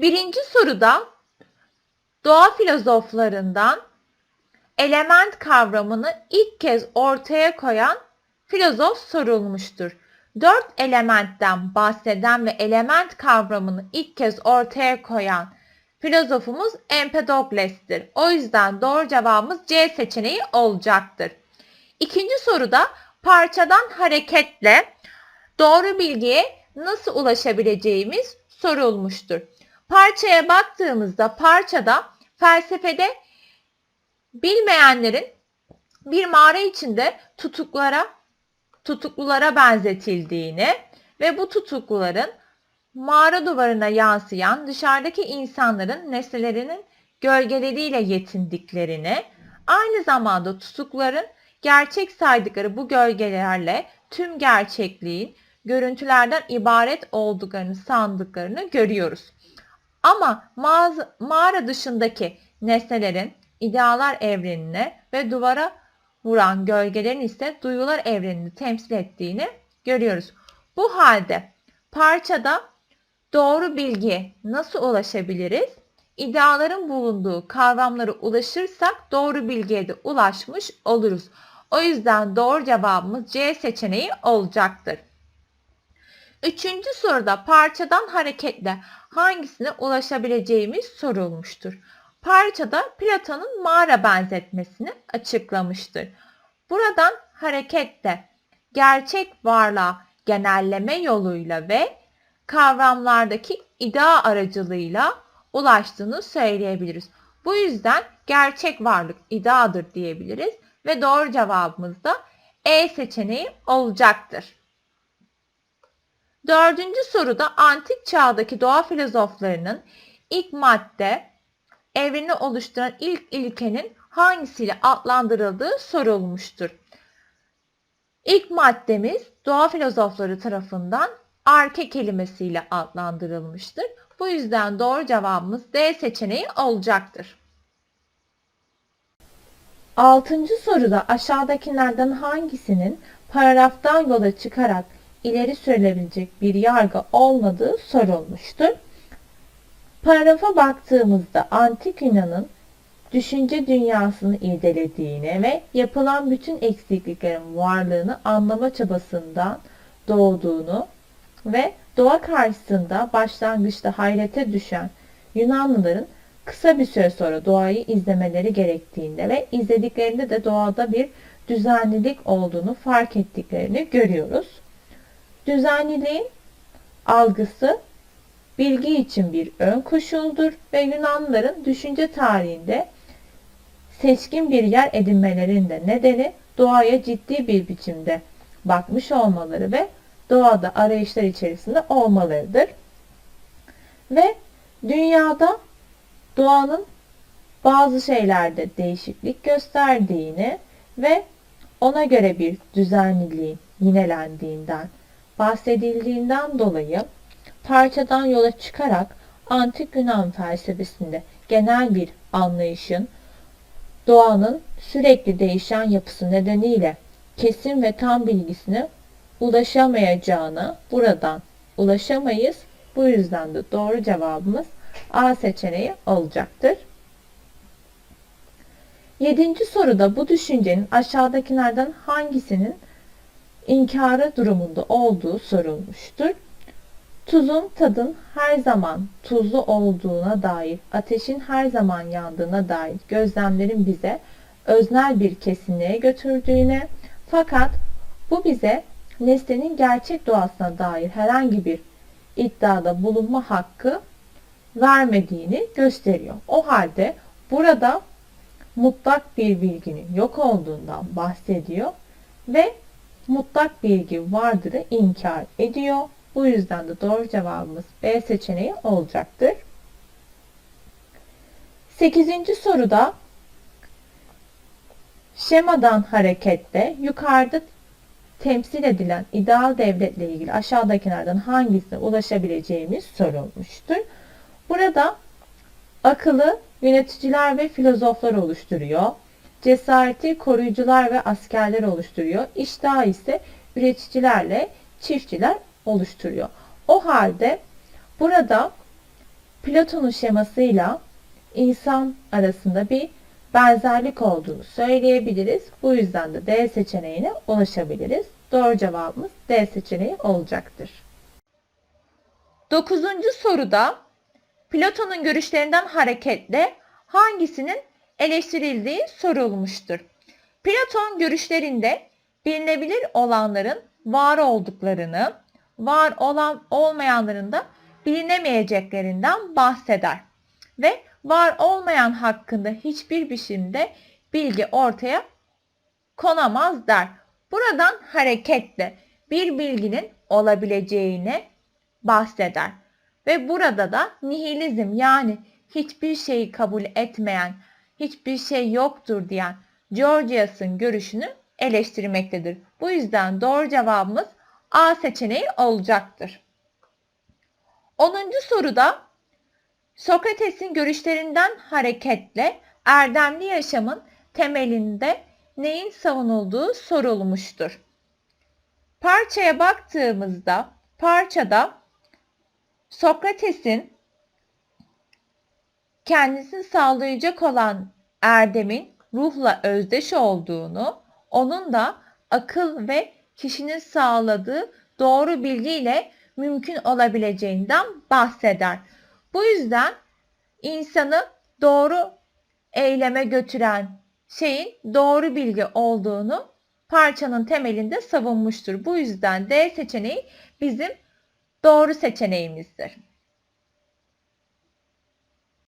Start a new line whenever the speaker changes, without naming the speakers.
Birinci soruda doğa filozoflarından element kavramını ilk kez ortaya koyan filozof sorulmuştur. Dört elementten bahseden ve element kavramını ilk kez ortaya koyan filozofumuz Empedokles'tir. O yüzden doğru cevabımız C seçeneği olacaktır. İkinci soruda parçadan hareketle doğru bilgiye nasıl ulaşabileceğimiz sorulmuştur. Parçaya baktığımızda parçada felsefede bilmeyenlerin bir mağara içinde tutuklara tutuklulara benzetildiğini ve bu tutukluların mağara duvarına yansıyan dışarıdaki insanların nesnelerinin gölgeleriyle yetindiklerini, aynı zamanda tutukluların gerçek saydıkları bu gölgelerle tüm gerçekliğin görüntülerden ibaret olduklarını sandıklarını görüyoruz. Ama mağara dışındaki nesnelerin idealar evrenine ve duvara vuran gölgelerin ise duyular evrenini temsil ettiğini görüyoruz. Bu halde parçada doğru bilgiye nasıl ulaşabiliriz? İdeaların bulunduğu kavramlara ulaşırsak doğru bilgiye de ulaşmış oluruz. O yüzden doğru cevabımız C seçeneği olacaktır. Üçüncü soruda parçadan hareketle hangisine ulaşabileceğimiz sorulmuştur. Parçada Platon'un mağara benzetmesini açıklamıştır. Buradan hareketle gerçek varlığa genelleme yoluyla ve kavramlardaki iddia aracılığıyla ulaştığını söyleyebiliriz. Bu yüzden gerçek varlık iddiadır diyebiliriz ve doğru cevabımız da E seçeneği olacaktır. Dördüncü soruda antik çağdaki doğa filozoflarının ilk madde evreni oluşturan ilk ilkenin hangisiyle adlandırıldığı sorulmuştur. İlk maddemiz doğa filozofları tarafından arke kelimesiyle adlandırılmıştır. Bu yüzden doğru cevabımız D seçeneği olacaktır. Altıncı soruda aşağıdakilerden hangisinin paragraftan yola çıkarak ileri sürülebilecek bir yargı olmadığı sorulmuştur. Paragrafa baktığımızda antik Yunan'ın düşünce dünyasını irdelediğine ve yapılan bütün eksikliklerin varlığını anlama çabasından doğduğunu ve doğa karşısında başlangıçta hayrete düşen Yunanlıların kısa bir süre sonra doğayı izlemeleri gerektiğinde ve izlediklerinde de doğada bir düzenlilik olduğunu fark ettiklerini görüyoruz. Düzenliliğin algısı bilgi için bir ön koşuldur ve Yunanlıların düşünce tarihinde seçkin bir yer edinmelerinde nedeni doğaya ciddi bir biçimde bakmış olmaları ve doğada arayışlar içerisinde olmalarıdır. Ve dünyada doğanın bazı şeylerde değişiklik gösterdiğini ve ona göre bir düzenliliğin yinelendiğinden bahsedildiğinden dolayı parçadan yola çıkarak antik Yunan felsefesinde genel bir anlayışın doğanın sürekli değişen yapısı nedeniyle kesin ve tam bilgisine ulaşamayacağına buradan ulaşamayız. Bu yüzden de doğru cevabımız A seçeneği olacaktır. Yedinci soruda bu düşüncenin aşağıdakilerden hangisinin inkarı durumunda olduğu sorulmuştur. Tuzun tadın her zaman tuzlu olduğuna dair, ateşin her zaman yandığına dair gözlemlerin bize öznel bir kesinliğe götürdüğüne fakat bu bize nesnenin gerçek doğasına dair herhangi bir iddiada bulunma hakkı vermediğini gösteriyor. O halde burada mutlak bir bilginin yok olduğundan bahsediyor ve mutlak bilgi vardırı inkar ediyor. Bu yüzden de doğru cevabımız B seçeneği olacaktır. 8. soruda şemadan hareketle yukarıda temsil edilen ideal devletle ilgili aşağıdakilerden hangisine ulaşabileceğimiz sorulmuştur. Burada akıllı yöneticiler ve filozoflar oluşturuyor. Cesareti koruyucular ve askerler oluşturuyor. İştahı ise üreticilerle çiftçiler oluşturuyor. O halde burada Platon'un şemasıyla insan arasında bir benzerlik olduğunu söyleyebiliriz. Bu yüzden de D seçeneğine ulaşabiliriz. Doğru cevabımız D seçeneği olacaktır. Dokuzuncu soruda Platon'un görüşlerinden hareketle hangisinin eleştirildiği sorulmuştur. Platon görüşlerinde bilinebilir olanların var olduklarını, var olan olmayanların da bilinemeyeceklerinden bahseder ve var olmayan hakkında hiçbir biçimde bilgi ortaya konamaz der. Buradan hareketle bir bilginin olabileceğini bahseder. Ve burada da nihilizm yani hiçbir şeyi kabul etmeyen, hiçbir şey yoktur diyen Georgias'ın görüşünü eleştirmektedir. Bu yüzden doğru cevabımız A seçeneği olacaktır. 10. soruda Sokrates'in görüşlerinden hareketle erdemli yaşamın temelinde neyin savunulduğu sorulmuştur. Parçaya baktığımızda parçada Sokrates'in kendisini sağlayacak olan erdemin ruhla özdeş olduğunu, onun da akıl ve kişinin sağladığı doğru bilgiyle mümkün olabileceğinden bahseder. Bu yüzden insanı doğru eyleme götüren şeyin doğru bilgi olduğunu parçanın temelinde savunmuştur. Bu yüzden D seçeneği bizim doğru seçeneğimizdir.